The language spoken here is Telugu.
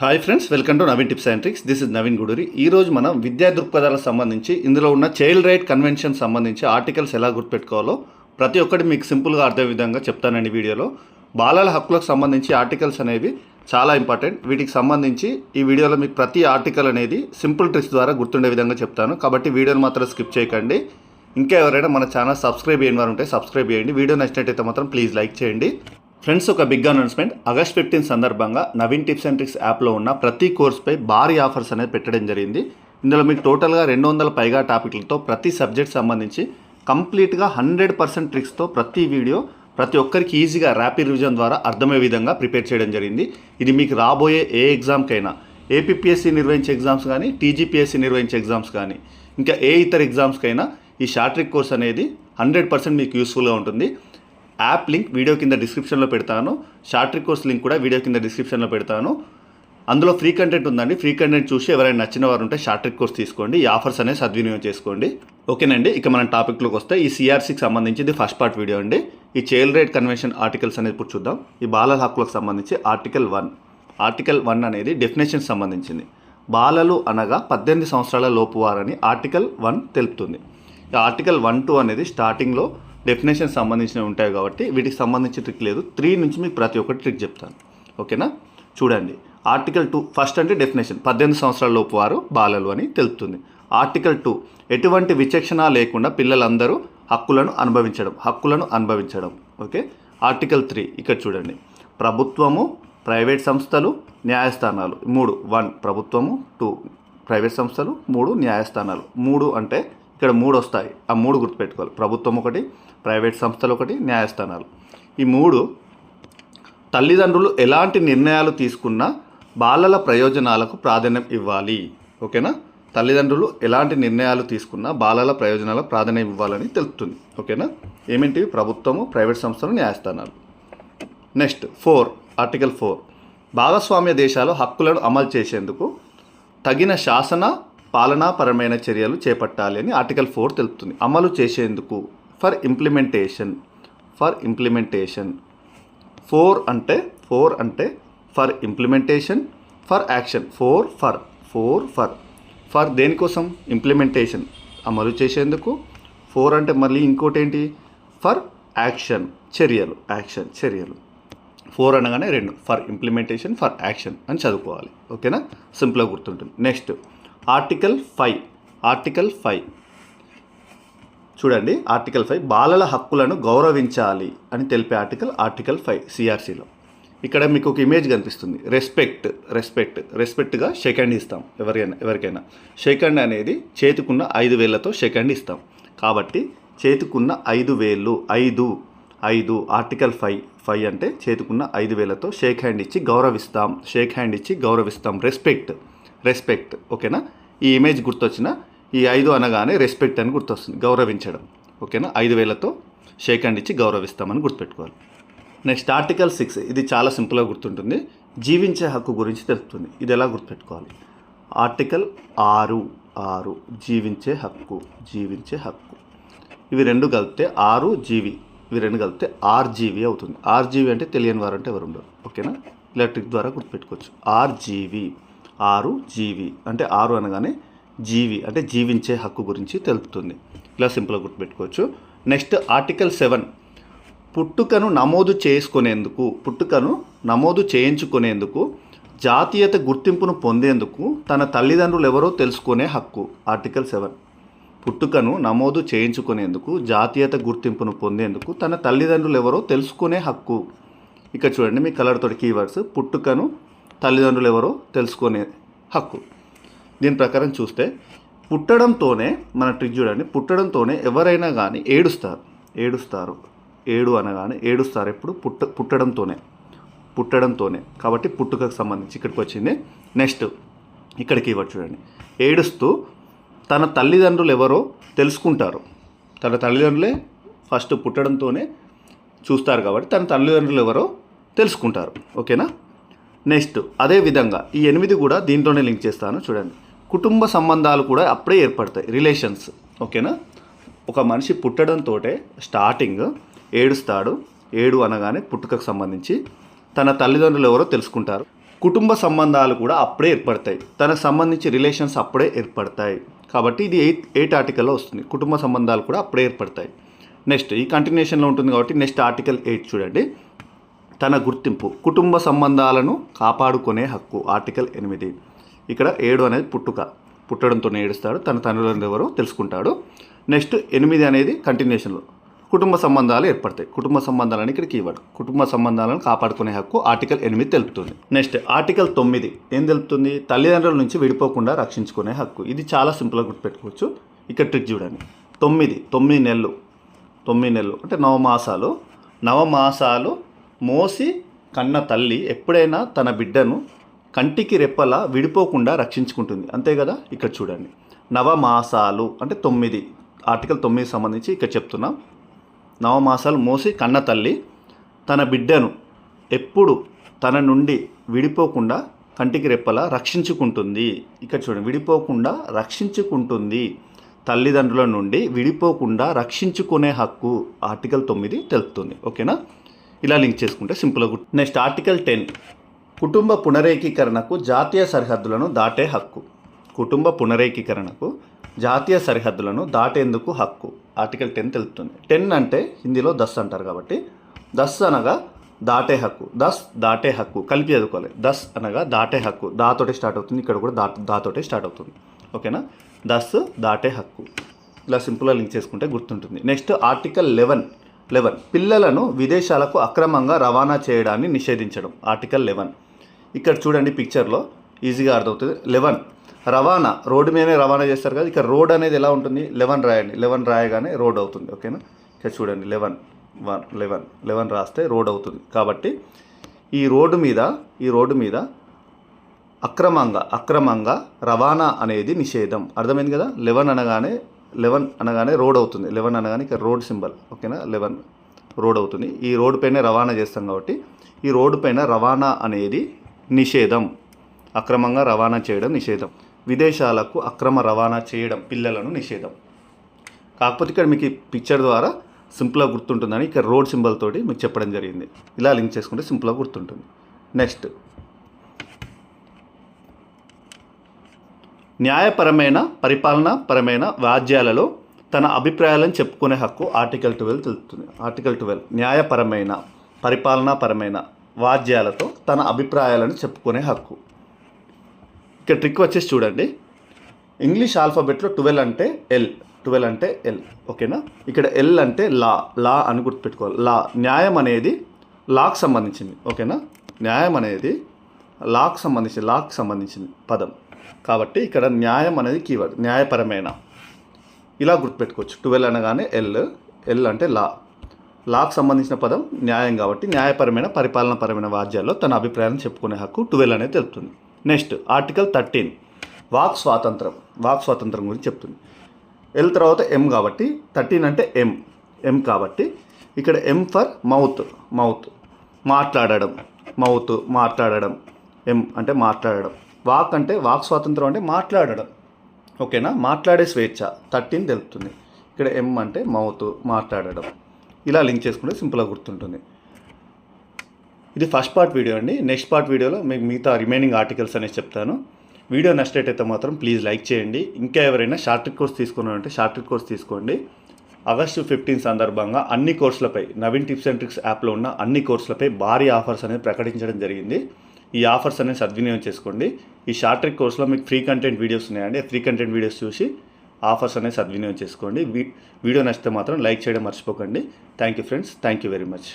Hi friends welcome to Naveen tips and tricks. This is Naveen Guduri. ఈ రోజు మనం విద్యా దృక్పథాలకు సంబంధించి ఇందులో ఉన్న చైల్డ్ రైట్ కన్వెన్షన్ సంబంధించి ఆర్టికల్స్ ఎలా గుర్తుపెట్టుకోవాలో ప్రతి ఒక్కటి మీకు సింపుల్గా అర్థే విధంగా చెప్తానండి వీడియోలో. బాలల హక్కులకు సంబంధించి ఆర్టికల్స్ అనేవి చాలా ఇంపార్టెంట్. వీటికి సంబంధించి ఈ వీడియోలో మీకు ప్రతి ఆర్టికల్ అనేది సింపుల్ ట్రిక్స్ ద్వారా గుర్తుండే విధంగా చెప్తాను. కాబట్టి వీడియోని మాత్రం స్కిప్ చేయకండి. ఇంకా ఎవరైనా మన ఛానల్ సబ్స్క్రైబ్ చేయని వారు ఉంటే సబ్స్క్రైబ్ చేయండి. వీడియో నచ్చినట్టయితే మాత్రం ప్లీజ్ లైక్ చేయండి. ఫ్రెండ్స్ ఒక బిగ్ అనౌన్స్మెంట్ ఆగస్ట్ ఫిఫ్టీన్ సందర్భంగా నవీన్ టిప్స్ అండ్ ట్రిక్స్ యాప్లో ఉన్న ప్రతి కోర్స్పై భారీ ఆఫర్స్ అనేది పెట్టడం జరిగింది. ఇందులో మీకు టోటల్గా రెండు వందల పైగా టాపిక్లతో ప్రతి సబ్జెక్ట్ సంబంధించి కంప్లీట్గా హండ్రెడ్ పర్సెంట్ ట్రిక్స్తో ప్రతి వీడియో ప్రతి ఒక్కరికి ఈజీగా ర్యాపిడ్ రివిజన్ ద్వారా అర్థమయ్యే విధంగా ప్రిపేర్ చేయడం జరిగింది. ఇది మీకు రాబోయే ఏ ఎగ్జామ్కైనా ఏపీపీఎస్సీ నిర్వహించే ఎగ్జామ్స్ కానీ టీజీపీఎస్సీ నిర్వహించే ఎగ్జామ్స్ కానీ ఇంకా ఏ ఇతర ఎగ్జామ్స్కైనా ఈ షార్ట్ ట్రిక్ కోర్స్ అనేది హండ్రెడ్ పర్సెంట్ మీకు యూస్ఫుల్గా ఉంటుంది. యాప్ లింక్ వీడియో కింద డిస్క్రిప్షన్లో పెడతాను. షార్ట్ రికోర్స్ లింక్ కూడా వీడియో కింద డిస్క్రిప్షన్లో పెడతాను. అందులో ఫ్రీ కంటెంట్ ఉందండి. ఫ్రీ కంటెంట్ చూసి ఎవరైనా నచ్చిన వారు ఉంటే షార్ట్ ట్రిక్ కోర్స్ తీసుకోండి. ఈ ఆఫర్స్ అనేది సద్వినియోగం చేసుకోండి. ఓకేనండి ఇక మనం టాపిక్లోకి వస్తే ఈ సిఆర్సీకి సంబంధించి ఇది ఫస్ట్ పార్ట్ వీడియో అండి. ఈ చైల్డ్ రైట్ కన్వెన్షన్ ఆర్టికల్స్ అనేది ఇప్పుడు చూద్దాం. ఈ బాలల హక్కులకు సంబంధించి ఆర్టికల్ వన్. ఆర్టికల్ వన్ అనేది డెఫినేషన్ సంబంధించింది. బాలలు అనగా పద్దెనిమిది సంవత్సరాల లోపు వారని ఆర్టికల్ వన్ తెలుపుతుంది. ఈ ఆర్టికల్ వన్ టూ అనేది స్టార్టింగ్లో డెఫినేషన్ సంబంధించినవి ఉంటాయి కాబట్టి వీటికి సంబంధించి ట్రిక్ లేదు. త్రీ నుంచి మీకు ప్రతి ఒక్కటి ట్రిక్ చెప్తాను. ఓకేనా? చూడండి. ఆర్టికల్ టూ ఫస్ట్ అంటే డెఫినేషన్ పద్దెనిమిది సంవత్సరాల లోపు వారు బాలలు అని తెలుపుతుంది. ఆర్టికల్ టూ ఎటువంటి విచక్షణ లేకుండా పిల్లలందరూ హక్కులను అనుభవించడం హక్కులను అనుభవించడం. ఓకే? ఆర్టికల్ త్రీ ఇక్కడ చూడండి. ప్రభుత్వము ప్రైవేట్ సంస్థలు న్యాయస్థానాలు. మూడు వన్ ప్రభుత్వము టూ ప్రైవేట్ సంస్థలు మూడు న్యాయస్థానాలు. మూడు అంటే ఇక్కడ మూడు వస్తాయి. ఆ మూడు గుర్తుపెట్టుకోవాలి. ప్రభుత్వం ఒకటి ప్రైవేట్ సంస్థలు ఒకటి న్యాయస్థానాలు. ఈ మూడు తల్లిదండ్రులు ఎలాంటి నిర్ణయాలు తీసుకున్నా బాలల ప్రయోజనాలకు ప్రాధాన్యం ఇవ్వాలి. ఓకేనా? తల్లిదండ్రులు ఎలాంటి నిర్ణయాలు తీసుకున్నా బాలల ప్రయోజనాలకు ప్రాధాన్యం ఇవ్వాలని తెలుపుతుంది. ఓకేనా? ఏమిటివి ప్రభుత్వము ప్రైవేట్ సంస్థలు న్యాయస్థానాలు. Next four article four. భాగస్వామ్య దేశాలు హక్కులను అమలు చేసేందుకు తగిన శాసన పాలనాపరమైన చర్యలు చేపట్టాలి అని ఆర్టికల్ ఫోర్ తెలుపుతుంది. అమలు చేసేందుకు for implementation for implementation four అంటే ఫోర్ అంటే for implementation for action four for four for for దేనికోసం? ఇంప్లిమెంటేషన్ అమలు చేసేందుకు. ఫోర్ అంటే మళ్ళీ ఇంకోటి ఏంటి ఫర్ యాక్షన్ చర్యలు. యాక్షన్ చర్యలు. ఫోర్ అనగానే రెండు. ఫర్ ఇంప్లిమెంటేషన్ ఫర్ యాక్షన్ అని చదువుకోవాలి. ఓకేనా? సింపుల్గా గుర్తుంటుంది. Next article five article five చూడండి ఆర్టికల్ ఫైవ్ బాలల హక్కులను గౌరవించాలి అని తెలిపే ఆర్టికల్ ఆర్టికల్ ఫైవ్ సిఆర్సీలో ఇక్కడ మీకు ఒక ఇమేజ్ కనిపిస్తుంది. రెస్పెక్ట్ రెస్పెక్ట్ రెస్పెక్ట్గా షేక్ ఇస్తాం. ఎవరికైనా ఎవరికైనా. షేక్ అనేది చేతికున్న ఐదు వేలతో షెకండ్ ఇస్తాం. కాబట్టి చేతికున్న ఐదు వేలు ఐదు ఐదు ఆర్టికల్ ఫైవ్ ఫైవ్ అంటే చేతికున్న ఐదు వేలతో షేక్ హ్యాండ్ ఇచ్చి గౌరవిస్తాం. షేక్ హ్యాండ్ ఇచ్చి గౌరవిస్తాం. రెస్పెక్ట్ రెస్పెక్ట్ ఓకేనా? ఈ ఇమేజ్ గుర్తొచ్చిన ఈ ఐదు అనగానే రెస్పెక్ట్ అని గుర్తొస్తుంది గౌరవించడం ఓకేనా? ఐదు వేలతో షేక్ హ్యాండ్ ఇచ్చి గౌరవిస్తామని గుర్తుపెట్టుకోవాలి. నెక్స్ట్ ఆర్టికల్ సిక్స్ ఇది చాలా సింపుల్గా గుర్తుంటుంది జీవించే హక్కు గురించి తెలుపుతుంది ఇది ఎలా గుర్తుపెట్టుకోవాలి? ఆర్టికల్ ఆరు ఆరు జీవించే హక్కు జీవించే హక్కు. ఇవి రెండు కలిపితే ఆరు జీవి ఇవి రెండు కలిపితే ఆర్జీవి అవుతుంది. ఆర్జీవి అంటే తెలియని వారు అంటే ఎవరు ఉండరు ఓకేనా? ఎలక్ట్రిక్ ద్వారా గుర్తుపెట్టుకోవచ్చు. ఆర్జీవి ఆరు జీవి అంటే ఆరు అనగానే జీవి అంటే జీవించే హక్కు గురించి తెలుపుతుంది. ఇలా సింపుల్గా గుర్తుపెట్టుకోవచ్చు. Next article seven. పుట్టుకను నమోదు చేసుకునేందుకు పుట్టుకను నమోదు చేయించుకునేందుకు జాతీయత గుర్తింపును పొందేందుకు తన తల్లిదండ్రులు ఎవరో తెలుసుకునే హక్కు. Article seven. పుట్టుకను నమోదు చేయించుకునేందుకు జాతీయత గుర్తింపును పొందేందుకు తన తల్లిదండ్రులు ఎవరో తెలుసుకునే హక్కు. ఇక్కడ చూడండి మీ కలర్తో కీవర్డ్స్ పుట్టుకను తల్లిదండ్రులు ఎవరో తెలుసుకునే హక్కు. దీని ప్రకారం చూస్తే పుట్టడంతోనే మన ట్రిక్ చూడండి పుట్టడంతోనే ఎవరైనా కానీ ఏడుస్తారు. ఏడుస్తారు. ఏడు అనగానే ఏడుస్తారు ఎప్పుడు? పుట్ట పుట్టడంతోనే. పుట్టడంతోనే. కాబట్టి పుట్టుకకు సంబంధించి ఇక్కడికి వచ్చింది. నెక్స్ట్ ఇక్కడికి ఇవ్వచ్చు చూడండి. ఏడుస్తూ తన తల్లిదండ్రులు ఎవరో తెలుసుకుంటారు. తన తల్లిదండ్రులే ఫస్ట్ పుట్టడంతోనే చూస్తారు కాబట్టి తన తల్లిదండ్రులు ఎవరో తెలుసుకుంటారు. ఓకేనా? నెక్స్ట్ అదే విధంగా ఈ ఎనిమిది కూడా దీంట్లోనే లింక్ చేస్తాను చూడండి. కుటుంబ సంబంధాలు కూడా అప్పుడే ఏర్పడతాయి రిలేషన్స్ ఓకేనా? ఒక మనిషి పుట్టడంతో స్టార్టింగ్ ఏడుస్తాడు ఏడు అనగానే పుట్టుకకు సంబంధించి తన తల్లిదండ్రులు ఎవరో తెలుసుకుంటారు. కుటుంబ సంబంధాలు కూడా అప్పుడే ఏర్పడతాయి తనకు సంబంధించి రిలేషన్స్ అప్పుడే ఏర్పడతాయి. కాబట్టి ఇది ఎయిత్ ఎయిట్ ఆర్టికల్లో వస్తుంది కుటుంబ సంబంధాలు కూడా అప్పుడే ఏర్పడతాయి. నెక్స్ట్ ఈ కంటిన్యూషన్లో ఉంటుంది కాబట్టి నెక్స్ట్ ఆర్టికల్ ఎయిట్ చూడండి. తన గుర్తింపు కుటుంబ సంబంధాలను కాపాడుకునే హక్కు ఆర్టికల్ ఎనిమిది. ఇక్కడ ఏడు అనేది పుట్టుక. పుట్టడంతో ఏడుస్తాడు. తన తల్లిదండ్రులు ఎవరో తెలుసుకుంటాడు. నెక్స్ట్ ఎనిమిది అనేది కంటిన్యూషన్లో. కుటుంబ సంబంధాలు ఏర్పడతాయి. కుటుంబ సంబంధాలని ఇక్కడ కీవర్డ్. కుటుంబ సంబంధాలను కాపాడుకునే హక్కు ఆర్టికల్ ఎనిమిది తెలుపుతుంది. నెక్స్ట్ ఆర్టికల్ తొమ్మిది. ఏం తెలుపుతుంది? తల్లిదండ్రుల నుంచి విడిపోకుండా రక్షించుకునే హక్కు. ఇది చాలా సింపుల్గా గుర్తుపెట్టుకోవచ్చు. ఇక్కడ ట్రిక్ చూడండి. తొమ్మిది తొమ్మిది నెలలు. తొమ్మిది నెలలు. అంటే నవమాసాలు. నవమాసాలు మోసి కన్న తల్లి ఎప్పుడైనా తన బిడ్డను కంటికి రెప్పలా విడిపోకుండా రక్షించుకుంటుంది. అంతే కదా? ఇక్కడ చూడండి. నవమాసాలు అంటే తొమ్మిది. ఆర్టికల్ తొమ్మిది సంబంధించి ఇక్కడ చెప్తున్నాం. నవమాసాలు మోసి కన్న తల్లి తన బిడ్డను ఎప్పుడు తన నుండి విడిపోకుండా కంటికి రెప్పలా రక్షించుకుంటుంది. ఇక్కడ చూడండి. విడిపోకుండా రక్షించుకుంటుంది. తల్లిదండ్రుల నుండి విడిపోకుండా రక్షించుకునే హక్కు ఆర్టికల్ తొమ్మిది తెలుపుతుంది. ఓకేనా? ఇలా లింక్ చేసుకుంటే సింపుల్గా గుర్తు నెక్స్ట్ ఆర్టికల్ టెన్. కుటుంబ పునరేకీకరణకు జాతీయ సరిహద్దులను దాటే హక్కు. కుటుంబ పునరేకీకరణకు జాతీయ సరిహద్దులను దాటేందుకు హక్కు. ఆర్టికల్ టెన్ తెలుపుతుంది. టెన్ అంటే హిందీలో దస్ అంటారు కాబట్టి దస్ అనగా దాటే హక్కు. దస్ దాటే హక్కు. కలిపి చదువుకోవాలి. దస్ అనగా దాటే హక్కు. దాతోటే స్టార్ట్ అవుతుంది. ఇక్కడ కూడా దా దాతోటే స్టార్ట్ అవుతుంది. ఓకేనా? దస్ దాటే హక్కు. ఇలా సింపుల్గా లింక్ చేసుకుంటే గుర్తుంటుంది. Next article eleven. లెవెన్. పిల్లలను విదేశాలకు అక్రమంగా రవాణా చేయడాన్ని నిషేధించడం. Article eleven. ఇక్కడ చూడండి పిక్చర్లో. ఈజీగా అర్థమవుతుంది. లెవెన్. రవాణా. రోడ్డు మీదనే రవాణా చేస్తారు కదా. ఇక్కడ రోడ్ అనేది ఎలా ఉంటుంది? లెవెన్ రాయండి. లెవెన్ రాయగానే రోడ్ అవుతుంది. ఓకేనా? ఇక్కడ చూడండి. లెవెన్. వన్. లెవెన్. లెవెన్ రాస్తే రోడ్ అవుతుంది. కాబట్టి ఈ రోడ్డు మీద ఈ రోడ్డు మీద అక్రమంగా అక్రమంగా రవాణా అనేది నిషేధం. అర్థమైంది కదా? లెవెన్ అనగానే లెవెన్ అనగానే రోడ్ అవుతుంది. లెవెన్ అనగానే ఇక రోడ్ సింబల్. ఓకేనా? లెవెన్ రోడ్ అవుతుంది. ఈ రోడ్డు పైన రవాణా చేస్తాం కాబట్టి ఈ రోడ్డు పైన రవాణా అనేది నిషేధం. అక్రమంగా రవాణా చేయడం నిషేధం. విదేశాలకు అక్రమ రవాణా చేయడం పిల్లలను నిషేధం. కాకపోతే ఇక్కడ మీకు ఈ పిక్చర్ ద్వారా సింపుల్గా గుర్తుంటుందని ఇక్కడ రోడ్ సింబల్ తోటి మీకు చెప్పడం జరిగింది. ఇలా లింక్ చేసుకుంటే సింపుల్గా గుర్తుంటుంది. నెక్స్ట్ న్యాయపరమైన పరిపాలన పరమైన వాద్యాలలో తన అభిప్రాయాలను చెప్పుకునే హక్కు ఆర్టికల్ ట్వెల్వ్ తెలుపుతుంది. ఆర్టికల్ ట్వెల్వ్ న్యాయపరమైన పరిపాలనా పరమైన వాద్యాలతో తన అభిప్రాయాలను చెప్పుకునే హక్కు. ఇక్కడ ట్రిక్ వచ్చేసి చూడండి. ఇంగ్లీష్ ఆల్ఫాబెట్లో ట్వెల్వ్ అంటే ఎల్ ట్వెల్వ్ అంటే ఎల్ ఓకేనా? ఇక్కడ ఎల్ అంటే లా లా అని గుర్తుపెట్టుకోవాలి. లా న్యాయం అనేది లాకు సంబంధించింది ఓకేనా? న్యాయం అనేది లాకు సంబంధించి లాకు సంబంధించింది పదం. కాబట్టి ఇక్కడ న్యాయం అనేది కీవర్డ్ న్యాయపరమైన? ఇలా గుర్తుపెట్టుకోవచ్చు. ట్వెల్వ్ అనగానే ఎల్ ఎల్ అంటే లా. లాకు సంబంధించిన పదం న్యాయం కాబట్టి న్యాయపరమైన పరిపాలనపరమైన వాద్యాల్లో తన అభిప్రాయాన్ని చెప్పుకునే హక్కు ట్వెల్వ్ అనేది తెలుపుతుంది. నెక్స్ట్ ఆర్టికల్ థర్టీన్ వాక్ స్వాతంత్రం. వాక్ స్వాతంత్రం గురించి చెప్తుంది. ఎల్ తర్వాత ఎం కాబట్టి థర్టీన్ అంటే ఎం ఎం కాబట్టి ఇక్కడ ఎం ఫర్ మౌత్ మౌత్ మాట్లాడడం. మౌత్ మాట్లాడడం. ఎం అంటే మాట్లాడడం. వాక్ అంటే వాక్ స్వాతంత్రం అంటే మాట్లాడడం. ఓకేనా? మాట్లాడే స్వేచ్ఛ. థర్టీన్ తెలుపుతుంది. ఇక్కడ ఎం అంటే మౌత్ మాట్లాడడం. ఇలా లింక్ చేసుకుంటే సింపుల్గా గుర్తుంటుంది. ఇది ఫస్ట్ పార్ట్ వీడియో అండి. నెక్స్ట్ పార్ట్ వీడియోలో మీకు మిగతా రిమైనింగ్ ఆర్టికల్స్ అనేసి చెప్తాను. వీడియో నచ్చినట్టయితే మాత్రం ప్లీజ్ లైక్ చేయండి. ఇంకా ఎవరైనా షార్ట్ ట్రిక్ కోర్స్ తీసుకున్నారంటే షార్ట్ ట్రిక్ కోర్స్ తీసుకోండి. ఆగస్టు ఫిఫ్టీన్ సందర్భంగా అన్ని కోర్సులపై నవీన్ టిప్స్ అండ్ ట్రిక్స్ యాప్లో ఉన్న అన్ని కోర్సులపై భారీ ఆఫర్స్ అనేది ప్రకటించడం జరిగింది. ఈ ఆఫర్స్ అనేది సద్వినియోగం చేసుకోండి. ఈ షార్ట్ ట్రిక్ కోర్సులో మీకు ఫ్రీ కంటెంట్ వీడియోస్ ఉన్నాయండి. ఫ్రీ కంటెంట్ వీడియోస్ చూసి ఆఫర్స్ అనేది సద్వినియోగం చేసుకోండి. వీ- వీడియో నచ్చితే మాత్రం లైక్ చేయడం మర్చిపోకండి. Thank you friends. Thank you very much.